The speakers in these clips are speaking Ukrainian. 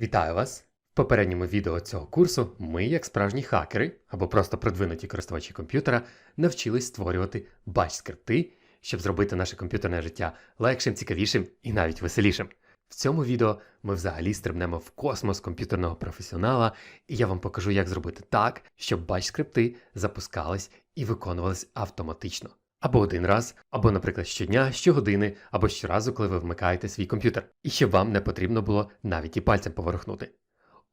Вітаю вас! В попередньому відео цього курсу ми, як справжні хакери або просто продвинуті користувачі комп'ютера, навчились створювати бач-скрипти, щоб зробити наше комп'ютерне життя легшим, цікавішим і навіть веселішим. В цьому відео ми взагалі стрибнемо в космос комп'ютерного професіонала, і я вам покажу, як зробити так, щоб бач-скрипти запускались і виконувались автоматично. Або один раз, або, наприклад, щодня, щогодини, або щоразу, коли ви вмикаєте свій комп'ютер, і щоб вам не потрібно було навіть і пальцем поворухнути.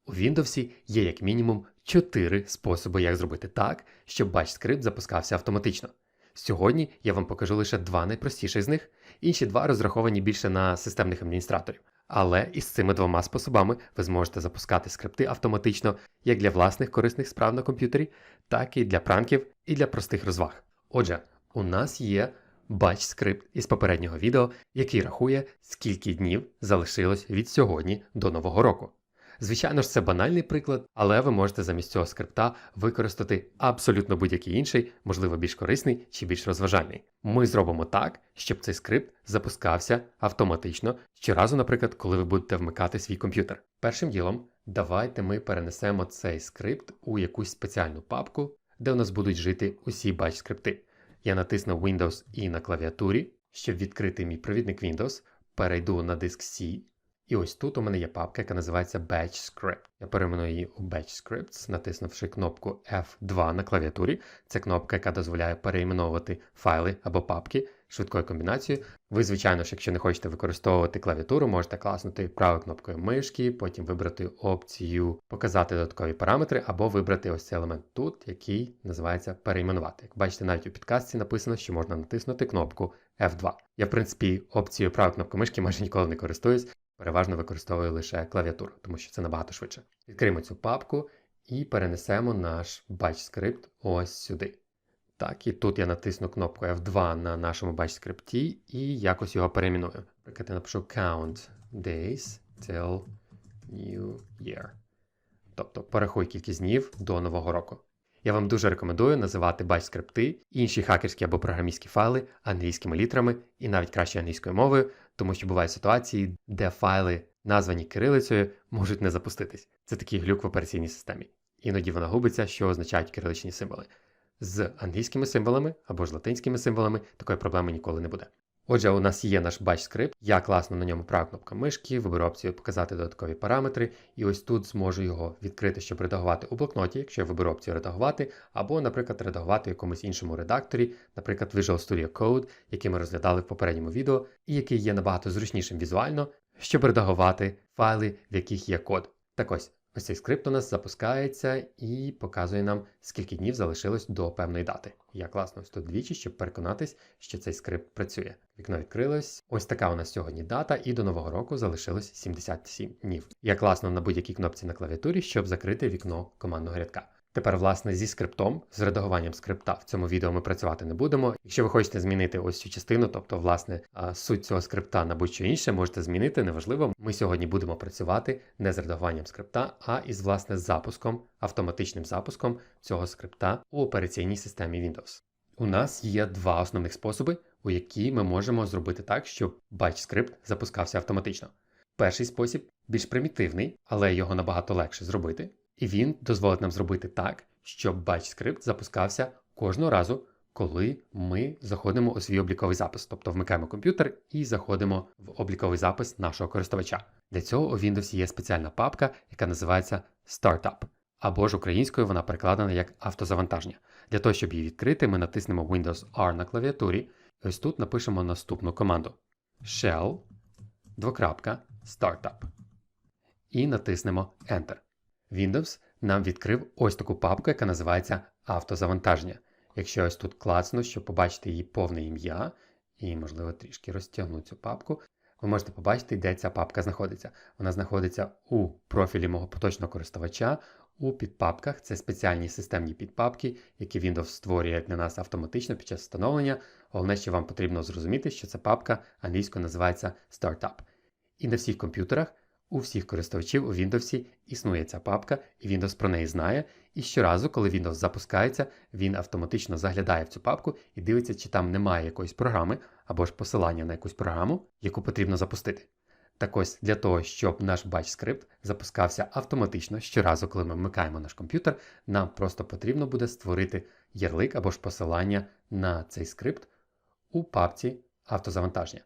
У Windows є як мінімум 4 способи, як зробити так, щоб бач-скрипт запускався автоматично. Сьогодні я вам покажу лише два найпростіших з них, інші два розраховані більше на системних адміністраторів. Але із цими двома способами ви зможете запускати скрипти автоматично як для власних корисних справ на комп'ютері, так і для пранків і для простих розваг. Отже, у нас є бач-скрипт із попереднього відео, який рахує, скільки днів залишилось від сьогодні до Нового року. Звичайно ж, це банальний приклад, але ви можете замість цього скрипта використати абсолютно будь-який інший, можливо, більш корисний чи більш розважальний. Ми зробимо так, щоб цей скрипт запускався автоматично щоразу, наприклад, коли ви будете вмикати свій комп'ютер. Першим ділом, давайте ми перенесемо цей скрипт у якусь спеціальну папку, де у нас будуть жити усі бач-скрипти. Я натиснув Windows і на клавіатурі, щоб відкрити мій провідник Windows, перейду на диск C. І ось тут у мене є папка, яка називається Batch Script. Я перейменую її у Batch Scripts, натиснувши кнопку F2 на клавіатурі. Це кнопка, яка дозволяє переіменовувати файли або папки швидкою комбінацією. Ви, звичайно ж, якщо не хочете використовувати клавіатуру, можете класнути правою кнопкою мишки, потім вибрати опцію Показати додаткові параметри, або вибрати ось цей елемент тут, який називається перейменувати. Як бачите, навіть у підказці написано, що можна натиснути кнопку F2. Я, в принципі, опцією правої кнопки мишки майже ніколи не користуюсь. Переважно використовую лише клавіатуру, тому що це набагато швидше. Відкриємо цю папку і перенесемо наш batch-скрипт ось сюди. Так, і тут я натисну кнопку F2 на нашому batch-скрипті і якось його перейменую. Наприклад, я напишу count days till New Year. Тобто порахуй кількість днів до Нового року. Я вам дуже рекомендую називати батч-скрипти, інші хакерські або програмістські файли англійськими літерами і навіть краще англійською мовою, тому що бувають ситуації, де файли, названі кирилицею, можуть не запуститись. Це такий глюк в операційній системі. Іноді вона губиться, що означають кириличні символи. З англійськими символами або ж латинськими символами такої проблеми ніколи не буде. Отже, у нас є наш батч-скрипт, я класно на ньому права кнопка мишки, виберу опцію Показати додаткові параметри, і ось тут зможу його відкрити, щоб редагувати у блокноті, якщо я виберу опцію редагувати, або, наприклад, редагувати в якомусь іншому редакторі, наприклад, Visual Studio Code, який ми розглядали в попередньому відео, і який є набагато зручнішим візуально, щоб редагувати файли, в яких є код. Так ось. Ось цей скрипт у нас запускається і показує нам, скільки днів залишилось до певної дати. Я класно ось тут двічі, щоб переконатись, що цей скрипт працює. Вікно відкрилось. Ось така у нас сьогодні дата, і до нового року залишилось 77 днів. Я класно на будь-якій кнопці на клавіатурі, щоб закрити вікно командного рядка. Тепер, власне, зі скриптом, з редагуванням скрипта в цьому відео ми працювати не будемо. Якщо ви хочете змінити ось цю частину, тобто, власне, суть цього скрипта на будь-що інше, можете змінити, неважливо. Ми сьогодні будемо працювати не з редагуванням скрипта, а із власне запуском, автоматичним запуском цього скрипта у операційній системі Windows. У нас є два основних способи, у які ми можемо зробити так, щоб батч-скрипт запускався автоматично. Перший спосіб більш примітивний, але його набагато легше зробити. І він дозволить нам зробити так, щоб батч-скрипт запускався кожного разу, коли ми заходимо у свій обліковий запис, тобто вмикаємо комп'ютер і заходимо в обліковий запис нашого користувача. Для цього у Windows є спеціальна папка, яка називається Startup, або ж українською вона перекладена як автозавантаження. Для того, щоб її відкрити, ми натиснемо Windows R на клавіатурі. І ось тут напишемо наступну команду: Shell, двокрапка, Startup. І натиснемо Enter. Windows нам відкрив ось таку папку, яка називається автозавантаження. Якщо ось тут клацну, щоб побачити її повне ім'я, і, можливо, трішки розтягну цю папку, ви можете побачити, де ця папка знаходиться. Вона знаходиться у профілі мого поточного користувача. У підпапках це спеціальні системні підпапки, які Windows створює для нас автоматично під час встановлення. Головне, що вам потрібно зрозуміти, що ця папка англійською називається Startup. І на всіх комп'ютерах у всіх користувачів у Windows існує ця папка, і Windows про неї знає. І щоразу, коли Windows запускається, він автоматично заглядає в цю папку і дивиться, чи там немає якоїсь програми або ж посилання на якусь програму, яку потрібно запустити. Так ось для того, щоб наш батч скрипт запускався автоматично щоразу, коли ми вмикаємо наш комп'ютер, нам просто потрібно буде створити ярлик або ж посилання на цей скрипт у папці автозавантаження.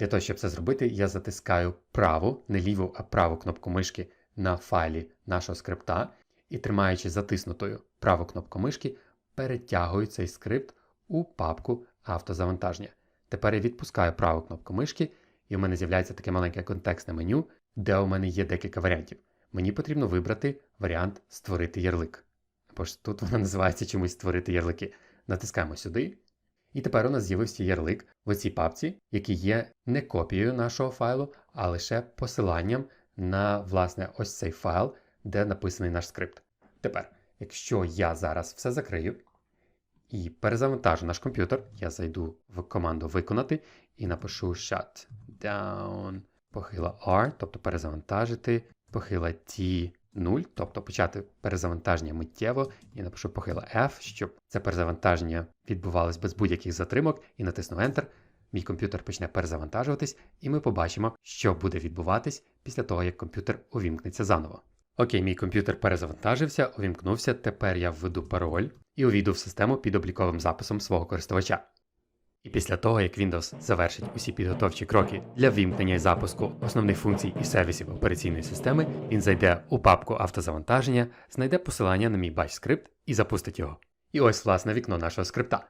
Для того, щоб це зробити, я затискаю праву, не ліву, а праву кнопку мишки на файлі нашого скрипта і, тримаючи затиснутою праву кнопку мишки, перетягую цей скрипт у папку автозавантаження. Тепер я відпускаю праву кнопку мишки, і у мене з'являється таке маленьке контекстне меню, де у мене є декілька варіантів. Мені потрібно вибрати варіант Створити ярлик. Або ж тут воно називається чомусь створити ярлики. Натискаємо сюди. І тепер у нас з'явився ярлик в цій папці, який є не копією нашого файлу, а лише посиланням на власне ось цей файл, де написаний наш скрипт. Тепер, якщо я зараз все закрию і перезавантажу наш комп'ютер, я зайду в команду Виконати і напишу shut down, похила R, тобто перезавантажити, похила T 0, тобто почати перезавантаження миттєво, і напишу похила F, щоб це перезавантаження відбувалось без будь-яких затримок, і натисну Enter. Мій комп'ютер почне перезавантажуватись, і ми побачимо, що буде відбуватись після того, як комп'ютер увімкнеться заново. Окей, мій комп'ютер перезавантажився, увімкнувся. Тепер я введу пароль і увійду в систему під обліковим записом свого користувача. І після того, як Windows завершить усі підготовчі кроки для ввімкнення і запуску основних функцій і сервісів операційної системи, він зайде у папку автозавантаження, знайде посилання на мій Bash скрипт і запустить його. І ось власне вікно нашого скрипта.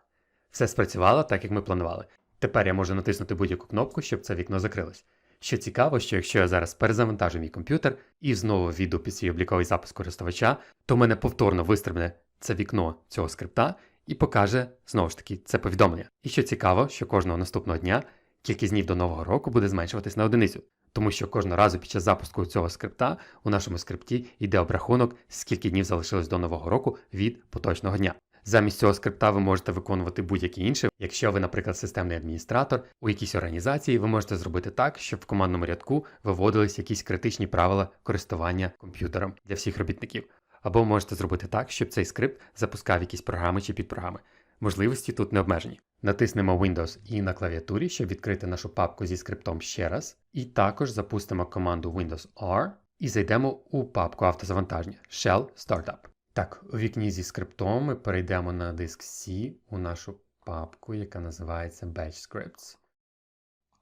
Все спрацювало так, як ми планували. Тепер я можу натиснути будь-яку кнопку, щоб це вікно закрилось. Що цікаво, що якщо я зараз перезавантажу мій комп'ютер і знову ввійду під свій обліковий запис користувача, то в мене повторно вистрибне це вікно цього скрипта і покаже знову ж таки це повідомлення. І що цікаво, що кожного наступного дня кількість днів до нового року буде зменшуватись на одиницю, тому що кожного разу під час запуску цього скрипта у нашому скрипті йде обрахунок, скільки днів залишилось до нового року від поточного дня. Замість цього скрипта ви можете виконувати будь-які інші. Якщо ви, наприклад, системний адміністратор у якійсь організації, ви можете зробити так, щоб в командному рядку виводились якісь критичні правила користування комп'ютером для всіх робітників. Або можете зробити так, щоб цей скрипт запускав якісь програми чи підпрограми. Можливості тут не обмежені. Натиснемо Windows і на клавіатурі, щоб відкрити нашу папку зі скриптом ще раз. І також запустимо команду Windows R і зайдемо у папку автозавантаження Shell Startup. Так, у вікні зі скриптом ми перейдемо на диск C у нашу папку, яка називається Batch Scripts.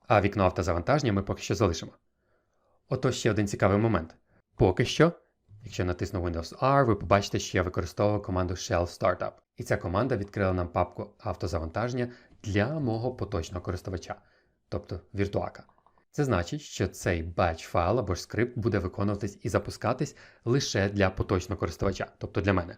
А вікно автозавантаження ми поки що залишимо. Ото ще один цікавий момент. Поки що, якщо натисну Windows R, ви побачите, що я використовував команду Shell Startup. І ця команда відкрила нам папку автозавантаження для мого поточного користувача, тобто віртуака. Це значить, що цей батч файл або ж скрипт буде виконуватись і запускатись лише для поточного користувача, тобто для мене.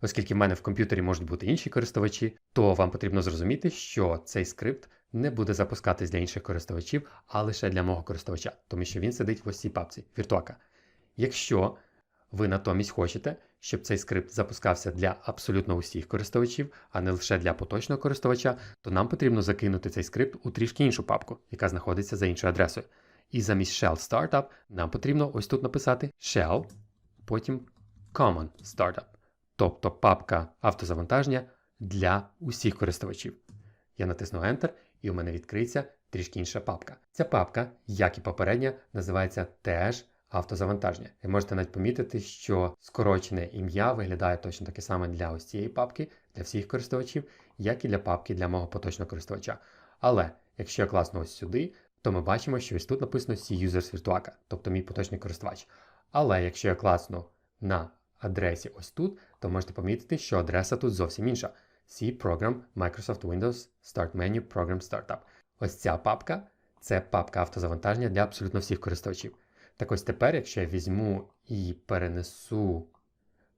Оскільки в мене в комп'ютері можуть бути інші користувачі, то вам потрібно зрозуміти, що цей скрипт не буде запускатись для інших користувачів, а лише для мого користувача, тому що він сидить в ось цій папці віртуака. Якщо ви натомість хочете, щоб цей скрипт запускався для абсолютно усіх користувачів, а не лише для поточного користувача, то нам потрібно закинути цей скрипт у трішки іншу папку, яка знаходиться за іншою адресою. І замість Shell Startup нам потрібно ось тут написати Shell, потім Common Startup, тобто папка автозавантаження для усіх користувачів. Я натисну Enter, і у мене відкриється трішки інша папка. Ця папка, як і попередня, називається теж автозавантаження. Ви можете навіть помітити, що скорочене ім'я виглядає точно таке саме для ось цієї папки, для всіх користувачів, як і для папки для мого поточного користувача. Але якщо я класну ось сюди, то ми бачимо, що ось тут написано C Users Virtuaca, тобто мій поточний користувач. Але якщо я класну на адресі ось тут, то можете помітити, що адреса тут зовсім інша. C Program Microsoft Windows Start Menu Program Startup. Ось ця папка це папка автозавантаження для абсолютно всіх користувачів. Так ось тепер, якщо я візьму і перенесу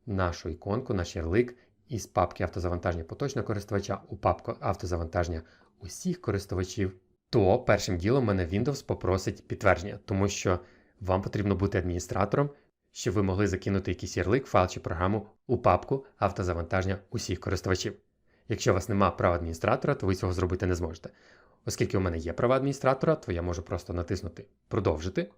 нашу іконку, наш ярлик із папки автозавантаження поточного користувача у папку автозавантаження усіх користувачів, то першим ділом мене Windows попросить підтвердження, тому що вам потрібно бути адміністратором, щоб ви могли закинути якийсь ярлик, файл чи програму у папку автозавантаження усіх користувачів. Якщо у вас немає права адміністратора, то ви цього зробити не зможете. Оскільки у мене є права адміністратора, то я можу просто натиснути Продовжити.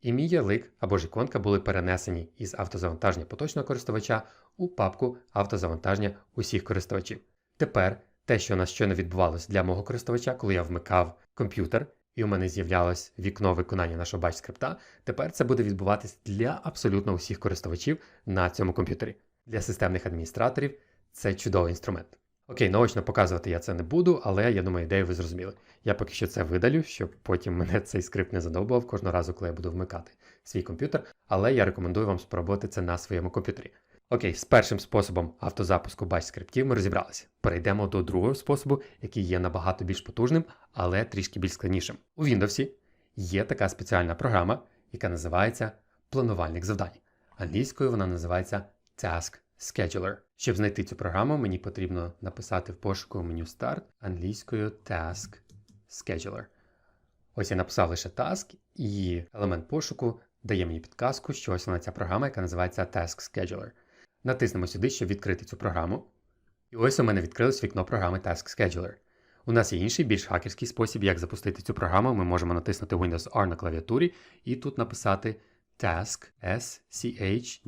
І мій ярлик або ж іконка були перенесені із автозавантаження поточного користувача у папку автозавантаження усіх користувачів. Тепер те, що у нас щойно відбувалося для мого користувача, коли я вмикав комп'ютер і у мене з'являлось вікно виконання нашого батч скрипта, тепер це буде відбуватись для абсолютно усіх користувачів на цьому комп'ютері. Для системних адміністраторів це чудовий інструмент. Окей, наочно показувати я це не буду, але я думаю, ідею ви зрозуміли. Я поки що це видалю, щоб потім мене цей скрипт не задовбував кожного разу, коли я буду вмикати свій комп'ютер, але я рекомендую вам спробувати це на своєму комп'ютері. Окей, з першим способом автозапуску батч скриптів ми розібралися. Перейдемо до другого способу, який є набагато більш потужним, але трішки більш складнішим. У Windows є така спеціальна програма, яка називається планувальник завдань. Англійською вона називається Task Scheduler. Щоб знайти цю програму, мені потрібно написати в пошуку меню Start англійською Task Scheduler. Ось я написав лише Task, і елемент пошуку дає мені підказку, що ось вона ця програма, яка називається Task Scheduler. Натиснемо сюди, щоб відкрити цю програму. І ось у мене відкрилось вікно програми Task Scheduler. У нас є інший, більш хакерський спосіб, як запустити цю програму. Ми можемо натиснути Windows R на клавіатурі і тут написати task schd.msc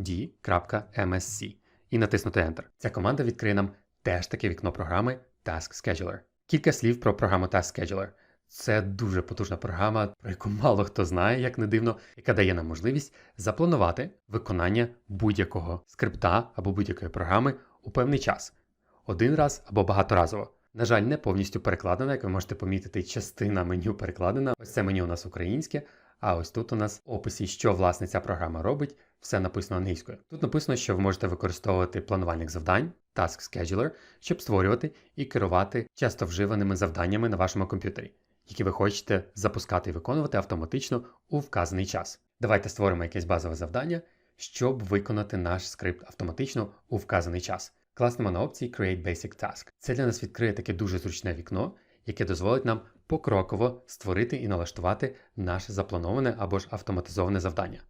і натиснути Enter. Ця команда відкриє нам теж таке вікно програми Task Scheduler. Кілька слів про програму Task Scheduler. Це дуже потужна програма, про яку мало хто знає, як не дивно, яка дає нам можливість запланувати виконання будь-якого скрипта або будь-якої програми у певний час, один раз або багаторазово. На жаль, не повністю перекладена, як ви можете помітити, частина меню перекладена. Ось це меню у нас українське, а ось тут у нас в описі, що власне ця програма робить, все написано англійською. Тут написано, що ви можете використовувати планувальник завдань, Task Scheduler, щоб створювати і керувати часто вживаними завданнями на вашому комп'ютері, які ви хочете запускати і виконувати автоматично у вказаний час. Давайте створимо якесь базове завдання, щоб виконати наш скрипт автоматично у вказаний час. Класнемо на опції Create Basic Task. Це для нас відкриє таке дуже зручне вікно, яке дозволить нам покроково створити і налаштувати наше заплановане або ж автоматизоване завдання.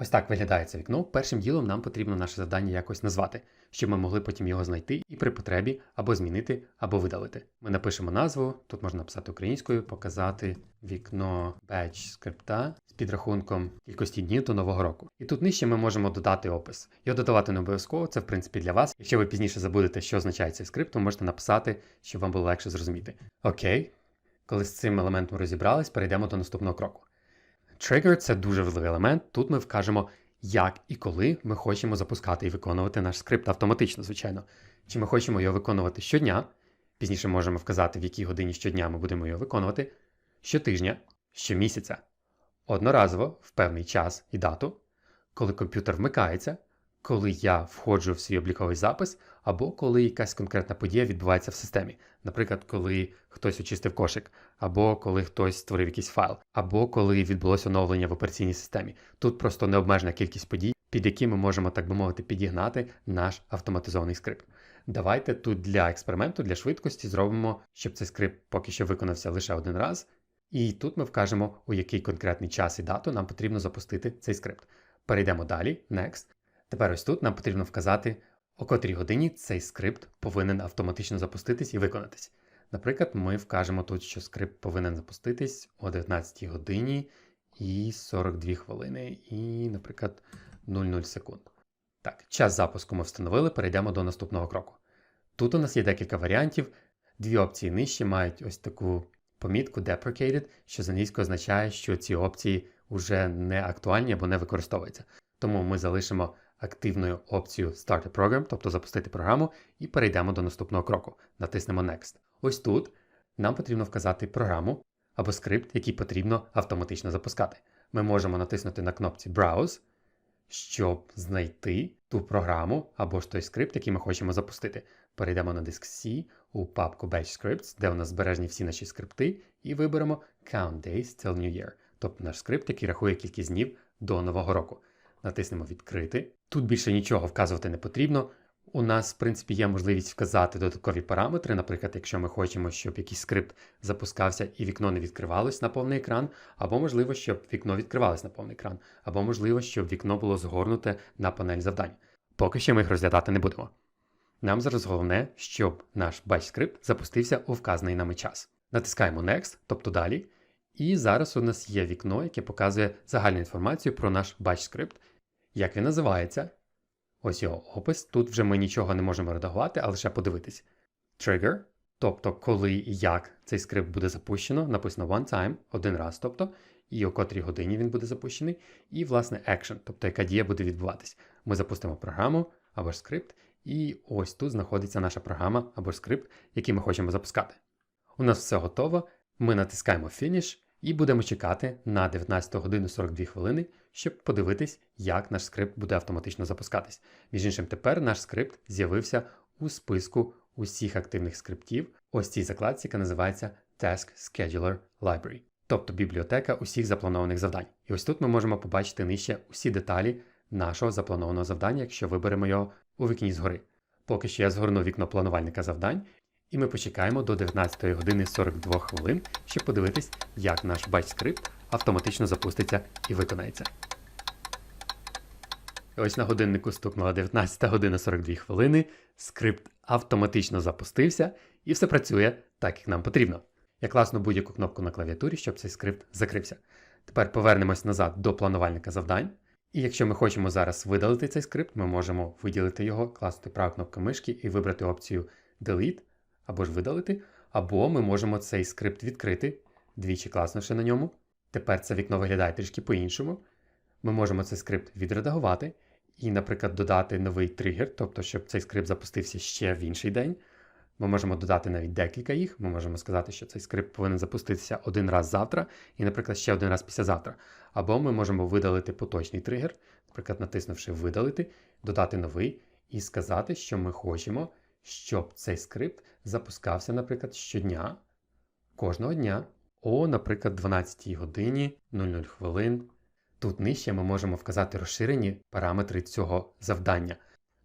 Ось так виглядає це вікно. Першим ділом нам потрібно наше завдання якось назвати, щоб ми могли потім його знайти і при потребі або змінити, або видалити. Ми напишемо назву, тут можна написати українською, показати вікно batch скрипта з підрахунком кількості днів до нового року. І тут нижче ми можемо додати опис. Його додавати не обов'язково, це в принципі для вас. Якщо ви пізніше забудете, що означає цей скрипт, то можете написати, щоб вам було легше зрозуміти. Окей, коли з цим елементом розібрались, перейдемо до наступного кроку. Trigger – це дуже важливий елемент. Тут ми вкажемо, як і коли ми хочемо запускати і виконувати наш скрипт автоматично, звичайно. Чи ми хочемо його виконувати щодня, пізніше можемо вказати, в якій годині щодня ми будемо його виконувати, щотижня, щомісяця, одноразово в певний час і дату, коли комп'ютер вмикається, коли я входжу в свій обліковий запис, або коли якась конкретна подія відбувається в системі. Наприклад, коли хтось очистив кошик, або коли хтось створив якийсь файл, або коли відбулося оновлення в операційній системі. Тут просто необмежена кількість подій, під які ми можемо, так би мовити, підігнати наш автоматизований скрипт. Давайте тут для експерименту, для швидкості зробимо, щоб цей скрипт поки що виконався лише один раз. І тут ми вкажемо, у який конкретний час і дату нам потрібно запустити цей скрипт. Перейдемо далі, Next. Тепер ось тут нам потрібно вказати, о котрій годині цей скрипт повинен автоматично запуститись і виконатись. Наприклад, ми вкажемо тут, що скрипт повинен запуститись о 19 годині і 42 хвилини, і, наприклад, 00 секунд. Так, час запуску ми встановили, перейдемо до наступного кроку. Тут у нас є декілька варіантів. Дві опції нижче мають ось таку помітку deprecated, що з англійською означає, що ці опції вже не актуальні або не використовуються. Тому ми залишимо активною опцію Start a Program, тобто запустити програму, і перейдемо до наступного кроку. Натиснемо Next. Ось тут нам потрібно вказати програму або скрипт, який потрібно автоматично запускати. Ми можемо натиснути на кнопці Browse, щоб знайти ту програму або ж той скрипт, який ми хочемо запустити. Перейдемо на диск C у папку Batch Scripts, де у нас збережені всі наші скрипти, і виберемо Count Days Till New Year, тобто наш скрипт, який рахує кількість днів до нового року. Натиснемо Відкрити. Тут більше нічого вказувати не потрібно. У нас, в принципі, є можливість вказати додаткові параметри. Наприклад, якщо ми хочемо, щоб якийсь скрипт запускався і вікно не відкривалось на повний екран, або можливо, щоб вікно відкривалось на повний екран, або можливо, щоб вікно було згорнуте на панель завдань. Поки що ми їх розглядати не будемо. Нам зараз головне, щоб наш батч скрипт запустився у вказаний нами час. Натискаємо Next, тобто далі. І зараз у нас є вікно, яке показує загальну інформацію про наш батч скрипт, як він називається. Ось його опис. Тут вже ми нічого не можемо редагувати, а лише подивитись. Trigger, тобто коли і як цей скрипт буде запущено, написано one time, один раз, тобто, і о котрій годині він буде запущений, і, власне, action, тобто яка дія буде відбуватись. Ми запустимо програму або ж скрипт, і ось тут знаходиться наша програма або ж скрипт, який ми хочемо запускати. У нас все готово. Ми натискаємо Finish і будемо чекати на 19 годину 42 хвилини, щоб подивитись, як наш скрипт буде автоматично запускатись. Між іншим, тепер наш скрипт з'явився у списку усіх активних скриптів. Ось цій закладці, яка називається Task Scheduler Library, тобто бібліотека усіх запланованих завдань. І ось тут ми можемо побачити нижче усі деталі нашого запланованого завдання, якщо виберемо його у вікні згори. Поки що я згорну вікно планувальника завдань, і ми почекаємо до 19 години 42 хвилин, щоб подивитись, як наш батч-скрипт автоматично запуститься і виконається. Ось на годиннику стукнула 19 година 42 хвилини, скрипт автоматично запустився і все працює так, як нам потрібно. Я класно будь-яку кнопку на клавіатурі, щоб цей скрипт закрився. Тепер повернемось назад до планувальника завдань. І якщо ми хочемо зараз видалити цей скрипт, ми можемо виділити його, класти праву кнопку мишки і вибрати опцію Delete або ж видалити, або ми можемо цей скрипт відкрити, двічі класнувши на ньому. Тепер це вікно виглядає трішки по-іншому. Ми можемо цей скрипт відредагувати і, наприклад, додати новий тригер, тобто, щоб цей скрипт запустився ще в інший день. Ми можемо додати навіть декілька їх. Ми можемо сказати, що цей скрипт повинен запуститися один раз завтра, і, наприклад, ще один раз післязавтра. Або ми можемо видалити поточний тригер, наприклад, натиснувши видалити, додати новий і сказати, що ми хочемо, щоб цей скрипт запускався, наприклад, щодня, кожного дня, о, наприклад, 12 годині 00 хвилин. Тут нижче ми можемо вказати розширені параметри цього завдання.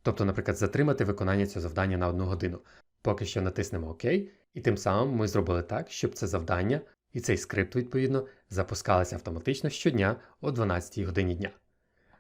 Тобто, наприклад, затримати виконання цього завдання на одну годину. Поки що натиснемо ОК, і тим самим ми зробили так, щоб це завдання і цей скрипт, відповідно, запускалися автоматично щодня о 12 годині дня.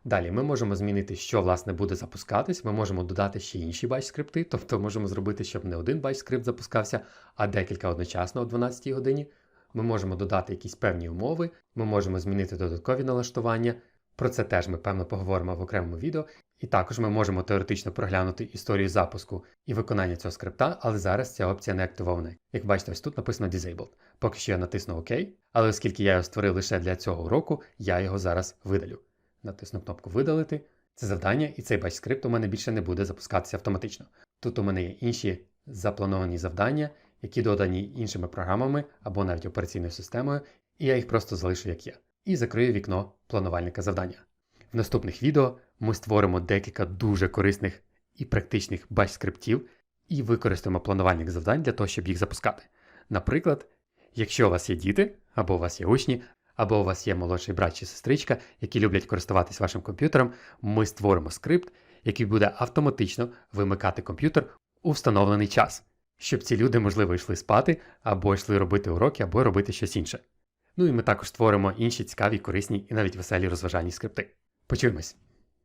Далі ми можемо змінити, що власне буде запускатись. Ми можемо додати ще інші батч-скрипти, тобто можемо зробити, щоб не один батч-скрипт запускався, а декілька одночасно о 12 годині. Ми можемо додати якісь певні умови, ми можемо змінити додаткові налаштування. Про це теж ми певно поговоримо в окремому відео. І також ми можемо теоретично проглянути історію запуску і виконання цього скрипта, але зараз ця опція не активована. Як бачите, ось тут написано Disabled. Поки що я натисну ОК, але оскільки я його створив лише для цього уроку, я його зараз видалю. Натисну кнопку Видалити. Це завдання, і цей батч-скрипт у мене більше не буде запускатися автоматично. Тут у мене є інші заплановані завдання, які додані іншими програмами або навіть операційною системою, і я їх просто залишу як є. І закрию вікно планувальника завдання. В наступних відео ми створимо декілька дуже корисних і практичних батч-скриптів і використаємо планувальник завдань для того, щоб їх запускати. Наприклад, якщо у вас є діти, або у вас є учні, або у вас є молодший брат чи сестричка, які люблять користуватись вашим комп'ютером, ми створимо скрипт, який буде автоматично вимикати комп'ютер у встановлений час, щоб ці люди, можливо, йшли спати, або йшли робити уроки, або робити щось інше. Ну і ми також створимо інші цікаві, корисні і навіть веселі розважальні скрипти. Почуємось!